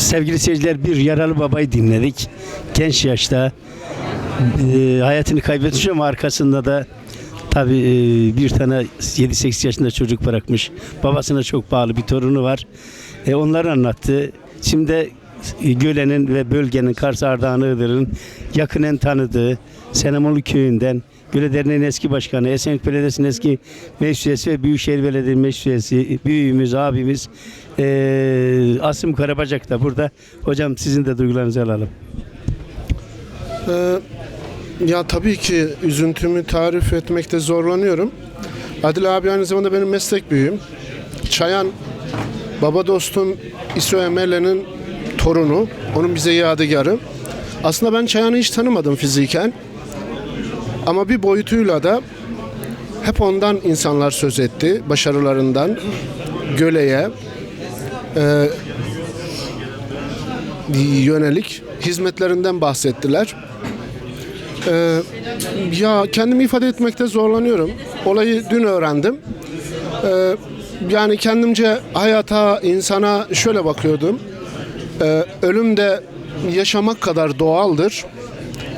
sevgili seyirciler bir yaralı babayı dinledik. Genç yaşta e, hayatını kaybetmiş ama arkasında da tabii e, bir tane 7-8 yaşında çocuk bırakmış. Babasına çok bağlı bir torunu var. E, onları anlattı. Şimdi e, Göle'nin ve bölgenin Kars Ardahan Iğdır'ın yakinen tanıdığı Senemolu Köyü'nden Göle Derneği'nin eski başkanı, Esenyurt Belediyesi'nin eski meclis üyesi ve Büyükşehir Belediye meclis üyesi, büyüğümüz, abimiz e, Asım Karabacak da burada. Hocam sizin de duygularınızı alalım. Ee, ya tabii ki üzüntümü tarif etmekte zorlanıyorum. Adil abi aynı zamanda benim meslek büyüğüm. Çayan baba dostum İso Emel'in torunu. Onun bize yadigarı. Aslında ben Çayan'ı hiç tanımadım fiziken. Ama bir boyutuyla da hep ondan insanlar söz etti. Başarılarından, Göle'ye e, yönelik hizmetlerinden bahsettiler. Ee, ya kendimi ifade etmekte zorlanıyorum. Olayı dün öğrendim. Ee, yani kendimce hayata, insana şöyle bakıyordum. Ee, ölüm de yaşamak kadar doğaldır.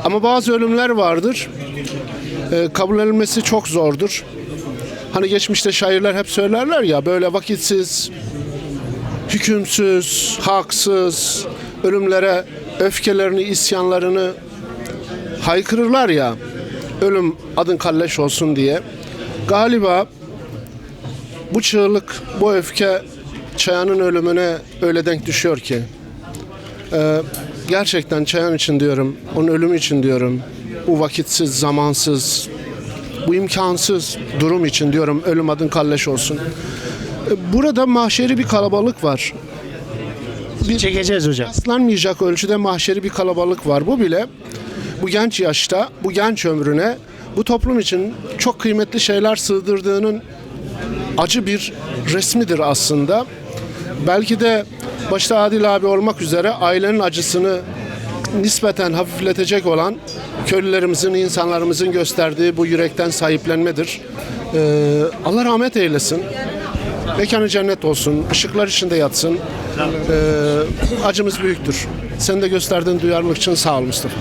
Ama bazı ölümler vardır. Ee, kabul edilmesi çok zordur. Hani geçmişte şairler hep söylerler ya böyle vakitsiz, hükümsüz, haksız ölümlere öfkelerini, isyanlarını haykırırlar ya ölüm adın kalleş olsun diye. Galiba bu çığlık, bu öfke Çayan'ın ölümüne öyle denk düşüyor ki. Ee, gerçekten Çayan için diyorum, onun ölümü için diyorum. Bu vakitsiz, zamansız, bu imkansız durum için diyorum ölüm adın kalleş olsun. Ee, Burada mahşeri bir kalabalık var. Çekeceğiz hocam. Rastlanmayacak ölçüde mahşeri bir kalabalık var. Bu bile bu genç yaşta, bu genç ömrüne bu toplum için çok kıymetli şeyler sığdırdığının acı bir resmidir aslında. Belki de başta Adil abi olmak üzere ailenin acısını nispeten hafifletecek olan köylülerimizin, insanlarımızın gösterdiği bu yürekten sahiplenmedir. Ee, Allah rahmet eylesin. Mekanı cennet olsun, ışıklar içinde yatsın. Ee, acımız büyüktür. Sen de gösterdiğin duyarlılık için sağ ol Mustafa.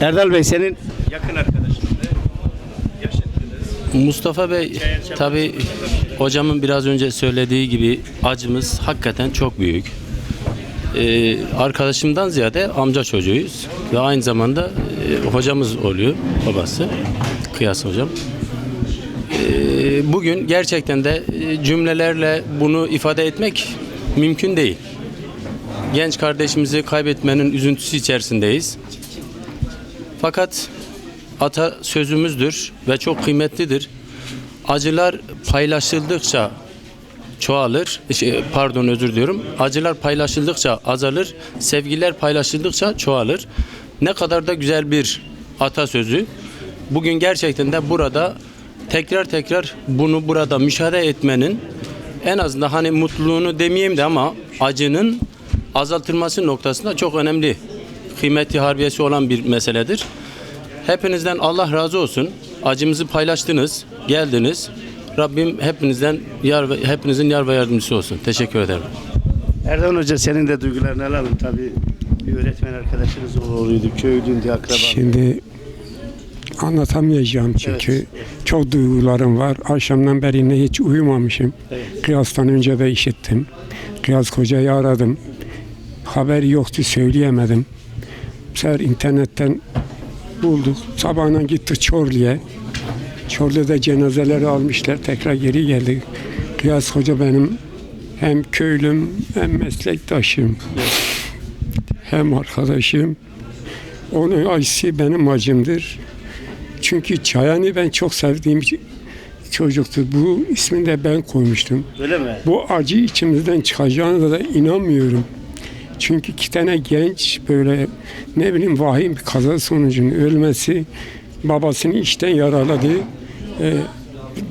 Erdal Bey senin yakın arkadaşın. Yaşıttınız. Mustafa Bey tabi hocamın biraz önce söylediği gibi acımız hakikaten çok büyük. Ee, arkadaşımdan ziyade amca çocuğuyuz ve aynı zamanda e, hocamız oluyor babası Kıyas hocam. Ee, bugün gerçekten de e, cümlelerle bunu ifade etmek mümkün değil. Genç kardeşimizi kaybetmenin üzüntüsü içerisindeyiz. Fakat ata sözümüzdür ve çok kıymetlidir. Acılar paylaşıldıkça çoğalır. Şey, pardon özür diliyorum. Acılar paylaşıldıkça azalır. Sevgiler paylaşıldıkça çoğalır. Ne kadar da güzel bir atasözü. Bugün gerçekten de burada tekrar tekrar bunu burada müşahede etmenin en azından hani mutluluğunu demeyeyim de ama acının azaltılması noktasında çok önemli kıymeti harbiyesi olan bir meseledir. Hepinizden Allah razı olsun. Acımızı paylaştınız, geldiniz. Rabbim hepinizden yar ve, hepinizin yar ve yardımcısı olsun. Teşekkür ederim. Erdal Hoca senin de duygularını alalım. Tabii bir öğretmen arkadaşınız oğluydu, köylüydü, akraba. Şimdi anlatamayacağım çünkü Evet, çok duygularım var. Akşamdan beri ne hiç uyumamışım. Evet. Kıyastan önce de işittim. Kıyas Hoca'yı aradım. Haberi yoktu söyleyemedim. Bu sefer internetten bulduk. Sabahına gittik Çorlu'ya. Çorlu'da cenazeleri almışlar. Tekrar geri geldik. Kıyas Hoca benim hem köylüm hem meslektaşım. Hem arkadaşım. Onun acısı benim acımdır. Çünkü Çayan'ı ben çok sevdiğim çocuktu. Bu ismini de ben koymuştum. Öyle mi? Bu acı içimizden çıkacağına da inanmıyorum. Çünkü iki tane genç böyle ne bileyim vahim bir kaza sonucunda ölmesi babasını işten yaraladı. Ee,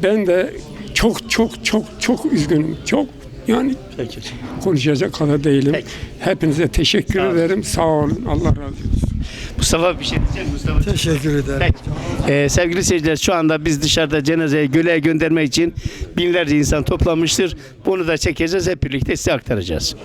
ben de çok çok çok çok üzgünüm. Çok yani Peki. konuşacak kadar değilim. Peki. Hepinize teşekkür Sağ ederim. Sağ olun. Allah razı olsun. Mustafa bir şey diyecek Mustafa. Teşekkür ederim. Peki. Ee, sevgili seyirciler şu anda biz dışarıda cenazeye göleğe göndermek için binlerce insan toplanmıştır. Bunu da çekeceğiz hep birlikte size aktaracağız.